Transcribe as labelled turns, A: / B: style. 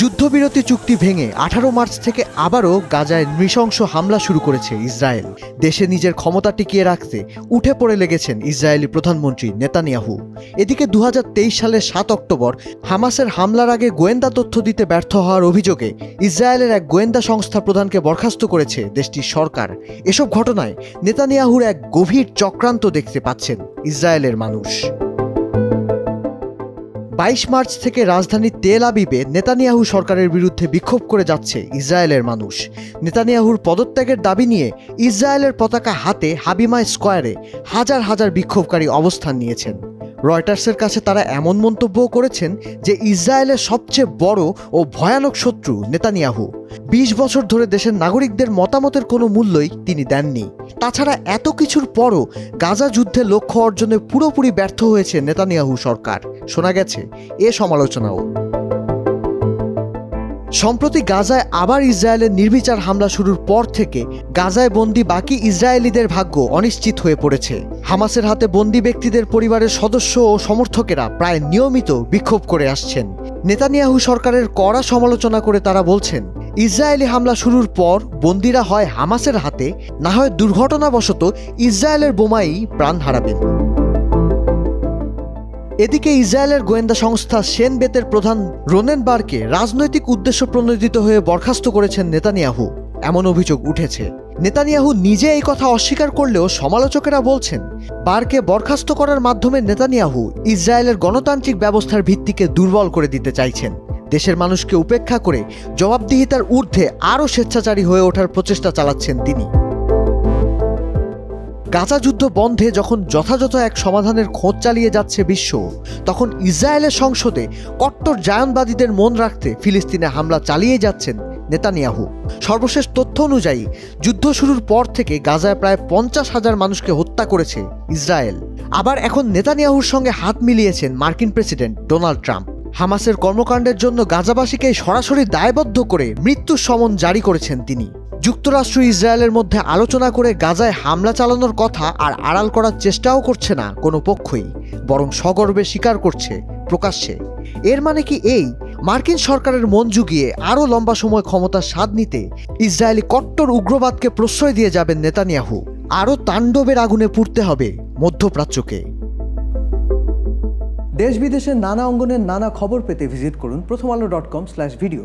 A: যুদ্ধবিরতি চুক্তি ভেঙে আঠারো মার্চ থেকে আবারও গাজায় নৃশংস হামলা শুরু করেছে ইসরায়েল। দেশে নিজের ক্ষমতা টিকিয়ে রাখতে উঠে পড়ে লেগেছেন ইসরায়েলি প্রধানমন্ত্রী নেতানিয়াহু। এদিকে দু হাজার তেইশ সালের সাত অক্টোবর হামাসের হামলার আগে গোয়েন্দা তথ্য দিতে ব্যর্থ হওয়ার অভিযোগে ইসরায়েলের এক গোয়েন্দা সংস্থা প্রধানকে বরখাস্ত করেছে দেশটির সরকার। এসব ঘটনায় নেতানিয়াহুর এক গভীর চক্রান্ত দেখতে পাচ্ছেন ইসরায়েলের মানুষ। বাইশ মার্চ থেকে রাজধানী তেল আবিবে নেতানিয়াহু সরকারের বিরুদ্ধে বিক্ষোভ করে যাচ্ছে ইসরায়েলের মানুষ। নেতানিয়াহুর পদত্যাগের দাবি নিয়ে ইসরায়েলের পতাকা হাতে হাবিমা স্কোয়ারে হাজার হাজার বিক্ষোভকারী অবস্থান নিয়েছেন। রয়টার্সের কাছে তারা এমন মন্তব্য করেছেন যে ইসরায়েলের সবচেয়ে বড় ও ভয়ানক শত্রু নেতানিয়াহু। বিশ বছর ধরে দেশের নাগরিকদের মতামতের কোনো মূল্যই তিনি দেননি। তাছাড়া এত কিছুর পরও গাজা যুদ্ধে লক্ষ্য অর্জনে পুরোপুরি ব্যর্থ হয়েছে নেতানিয়াহু সরকার। শোনা গেছে এ সমালোচনাও। সম্প্রতি গাজায় আবার ইসরায়েলের নির্বিচার হামলা শুরুর পর থেকে গাজায় বন্দি বাকি ইসরায়েলিদের ভাগ্য অনিশ্চিত হয়ে পড়েছে। হামাসের হাতে বন্দি ব্যক্তিদের পরিবারের সদস্য ও সমর্থকেরা প্রায় নিয়মিত বিক্ষোভ করে আসছেন। নেতানিয়াহু সরকারের কড়া সমালোচনা করে তারা বলছেন, ইসরায়েলি হামলা শুরুর পর বন্দিরা হয় হামাসের হাতে, না হয় দুর্ঘটনাবশত ইসরায়েলের বোমাই প্রাণ হারাবেন। এদিকে ইসরায়েলের গোয়েন্দা সংস্থা সেন বেতের প্রধান রোনেনবার্গকে রাজনৈতিক উদ্দেশ্য প্রণোদিত হয়ে বরখাস্ত করেছেন নেতানিয়াহু। এমন অভিযোগ উঠেছে। নেতানিয়াহু নিজে এই কথা অস্বীকার করলেও সমালোচকেরা বলছেন, বারকে বরখাস্ত করার মাধ্যমে নেতানিয়াহু ইসরায়েলের গণতান্ত্রিক ব্যবস্থার ভিত্তিকে দুর্বল করে দিতে চাইছেন। দেশের মানুষকে উপেক্ষা করে জবাবদিহিতার ঊর্ধ্বে আরও স্বেচ্ছাচারী হয়ে ওঠার প্রচেষ্টা চালাচ্ছেন তিনি। গাজা যুদ্ধ বন্ধে যখন যথাযথ এক সমাধানের খোঁজ চালিয়ে যাচ্ছে বিশ্ব, তখন ইসরায়েলের সংসদে কট্টর জায়নবাদীদের মন রাখতে ফিলিস্তিনে হামলা চালিয়ে যাচ্ছেন নেতানিয়াহু। সর্বশেষ তথ্য অনুযায়ী, যুদ্ধ শুরুর পর থেকে গাজায় প্রায় পঞ্চাশ হাজার মানুষকে হত্যা করেছে ইসরায়েল। আবার এখন নেতানিয়াহুর সঙ্গে হাত মিলিয়েছেন মার্কিন প্রেসিডেন্ট ডোনাল্ড ট্রাম্প। হামাসের কর্মকাণ্ডের জন্য গাজাবাসীকে সরাসরি দায়বদ্ধ করে মৃত্যুর সমন জারি করেছেন তিনি। যুক্তরাষ্ট্র ইসরায়েলের মধ্যে আলোচনা করে গাজায় হামলা চালানোর কথা আর আড়াল করার চেষ্টাও করছে না কোনো পক্ষই, বরং সগর্বে স্বীকার করছে প্রকাশ্যে। এর মানে কি এই? মার্কিন সরকারের মন জুগিয়ে আরও লম্বা সময় ক্ষমতার স্বাদ নিতে ইসরায়েলি কট্টর উগ্রবাদকে প্রশ্রয় দিয়ে যাবেন নেতানিয়াহু। আরও তাণ্ডবের আগুনে পুড়তে হবে মধ্যপ্রাচ্যকে।
B: দেশ বিদেশের নানা অঙ্গনের নানা খবর পেতে ভিজিট করুন Prothom Alo dot com slash video.